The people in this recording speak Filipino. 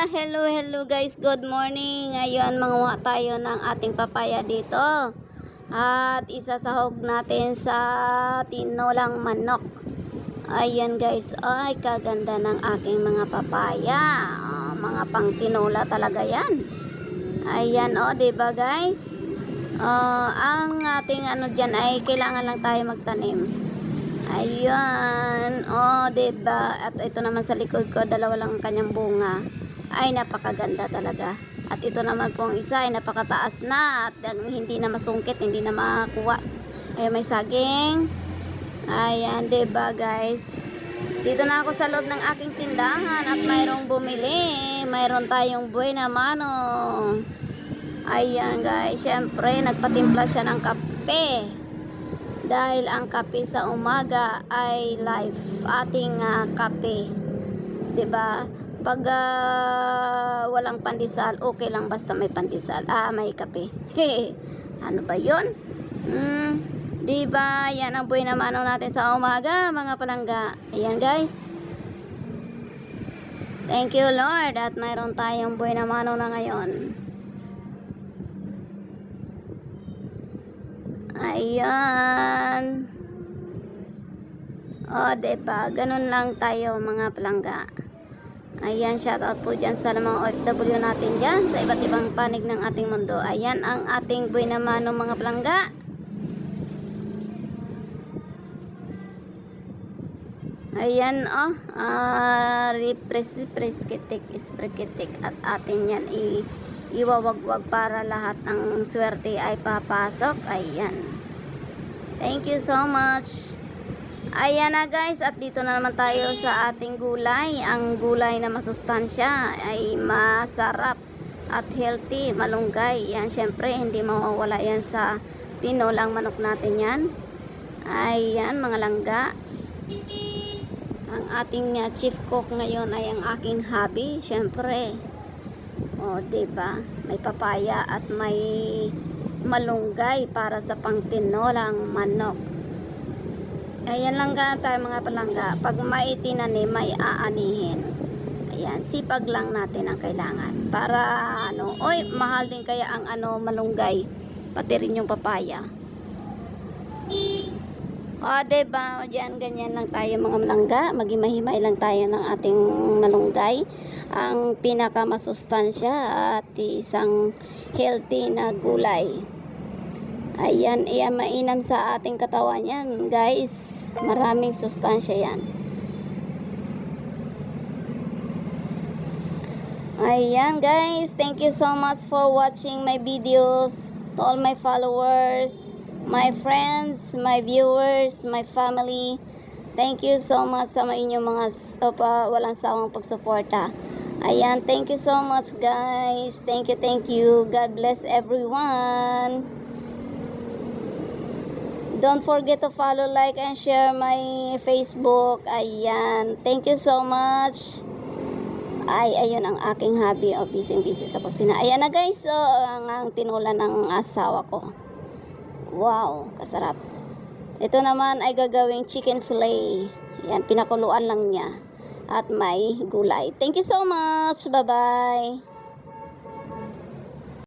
Hello, hello guys. Good morning. Ngayon, manguha tayo ng ating papaya dito. At isasahog natin sa tinolang manok. Ayan guys, ay kaganda ng aking mga papaya. Ah, mga pang tinola talaga yan. Ayan, o, oh, diba guys? Ah, ang ating ano dyan ay kailangan lang tayo magtanim. Ayan. Oh, 'di ba? At ito naman sa likod ko, dalawa lang ang kanyang bunga. Ay napakaganda talaga. At ito naman pong isa ay napakataas na at hindi na masungkit, hindi na makuha. Ayan, may saging. Ayan, ba, guys? Dito na ako sa loob ng aking tindahan at mayroong bumili. Mayroon tayong buhay na mano. Ayan, guys. Syempre, nagpatimpla siya ng kape dahil ang kape sa umaga ay life ating ah, kape 'di ba pag ah, walang pandesal okay lang basta may pandesal ah may kape ano ba 'yon mm, 'di ba yan ang buhay na manaw natin sa umaga mga palangga ayan guys Thank you Lord at mayroon tayong buhay na manaw na ngayon. Ayan. O, oh, diba? Ganun lang tayo mga palangga. Ayan, shout out po dyan sa mga OFW natin dyan sa iba't ibang panig ng ating mundo. Ayan ang ating buhay naman ng mga palangga. Ayan, oh. Uh, Represipreskitik, isprekitik. At atin yan i iwawagwag para lahat ng swerte ay papasok. Ayan. Thank you so much. Ayan na guys, at dito na naman tayo sa ating gulay. Ang gulay na masustansya ay masarap at healthy, malunggay. Yan, syempre, hindi mawawala yan sa tinolang manok natin yan. Ayan, mga langga. Ang ating uh, chief cook ngayon ay ang aking hobby, syempre. O, ba? May papaya at may malunggay para sa pangtinolang manok. Ayan lang ga tayo mga palangga. Pag may tinanim, may aanihin. Ayan, sipag lang natin ang kailangan. Para ano, oy, mahal din kaya ang ano malunggay. Pati rin yung papaya. O, diba? Diyan, ganyan lang tayo mga malangga. Magimahimay lang tayo ng ating malunggay. Ang pinakamasustansya at isang healthy na gulay. Ayan, iyan mainam sa ating katawan yan, guys. Maraming sustansya yan. Ayan, guys. Thank you so much for watching my videos. To all my followers my friends, my viewers, my family. Thank you so much sa inyong mga opa, walang sawang pagsuporta. Ayan, thank you so much guys. Thank you, thank you. God bless everyone. Don't forget to follow, like, and share my Facebook. Ayan. Thank you so much. Ay, ayun ang aking hobby of busy-busy sa kusina. Ayan na guys, so, ang, ang tinula ng asawa ko. Wow, kasarap. Ito naman ay gagawing chicken fillet. Yan, pinakuluan lang niya. At may gulay. Thank you so much. Bye-bye.